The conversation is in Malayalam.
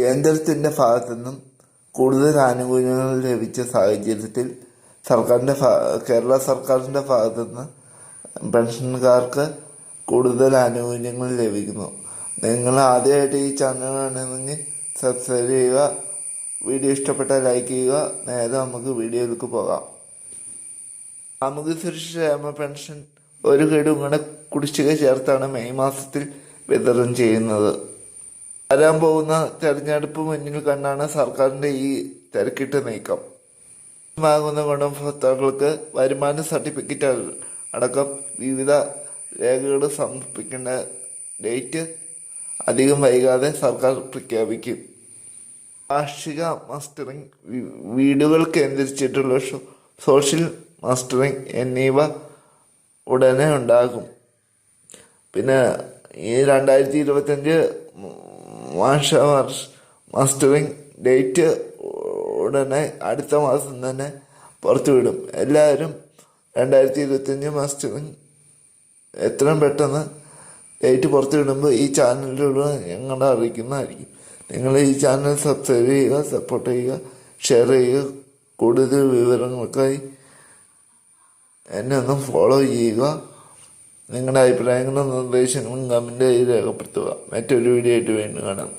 കേന്ദ്രത്തിന്റെ ഭാഗത്തു നിന്നും കൂടുതൽ ആനുകൂല്യങ്ങൾ ലഭിച്ച സാഹചര്യത്തിൽ സർക്കാരിന്റെ കേരള സർക്കാരിന്റെ ഭാഗത്തു നിന്ന് പെൻഷൻകാർക്ക് കൂടുതൽ ആനുകൂല്യങ്ങൾ ലഭിക്കുന്നു. നിങ്ങൾ ആദ്യമായിട്ട് ഈ ചാനൽ കാണുന്നെങ്കിൽ സബ്സ്ക്രൈബ് ചെയ്യുക വീഡിയോ ഇഷ്ടപ്പെട്ടാൽ ലൈക്ക് ചെയ്യുക നേരെ നമുക്ക് വീഡിയോയിലേക്ക് പോകാം. സാമൂഹ്യ സുരക്ഷ ക്ഷേമ പെൻഷൻ ഒരു കേടും കൂടെ കുടിശ്ശിക ചേർത്താണ് മെയ് മാസത്തിൽ വിതരണം ചെയ്യുന്നത്. വരാൻ പോകുന്ന തെരഞ്ഞെടുപ്പ് മുന്നിൽ കണ്ടാണ് സർക്കാരിന്റെ ഈ തിരക്കിട്ട് നീക്കം. വാങ്ങുന്ന ഗുണഭോക്താക്കൾക്ക് വരുമാന സർട്ടിഫിക്കറ്റ് അടക്കം വിവിധ രേഖകൾ സമർപ്പിക്കേണ്ട ഡേറ്റ് അധികം വൈകാതെ സർക്കാർ പ്രഖ്യാപിക്കും. കാർഷിക മസ്റ്ററിംഗ് വീടുകൾ കേന്ദ്രീകരിച്ചിട്ടുള്ള സോഷ്യൽ മസ്റ്ററിംഗ് എന്നിവ ഉടനെ ഉണ്ടാകും. പിന്നെ ഈ രണ്ടായിരത്തി ഇരുപത്തഞ്ച് മാഷ അവർ മസ്റ്ററിംഗ് ഡേറ്റ് ഉടനെ അടുത്ത മാസം തന്നെ പുറത്തുവിടും. എല്ലാവരും രണ്ടായിരത്തി ഇരുപത്തഞ്ച് മസ്റ്ററിംഗ് എത്രയും പെട്ടെന്ന് ഡേറ്റ് പുറത്തുവിടുമ്പോൾ ഈ ചാനലിലൂടെ ഞങ്ങളെ അറിയിക്കുന്നതായിരിക്കും. നിങ്ങൾ ഈ ചാനൽ സബ്സ്ക്രൈബ് ചെയ്യുക സപ്പോർട്ട് ചെയ്യുക ഷെയർ ചെയ്യുക. കൂടുതൽ വിവരങ്ങൾക്കായി എന്നെ ഒന്ന് ഫോളോ ചെയ്യുക. നിങ്ങളുടെ അഭിപ്രായങ്ങളും നിർദ്ദേശങ്ങളും കമന്റായി രേഖപ്പെടുത്തുക. മറ്റൊരു വീഡിയോ ആയിട്ട് വീണ്ടും കാണാം.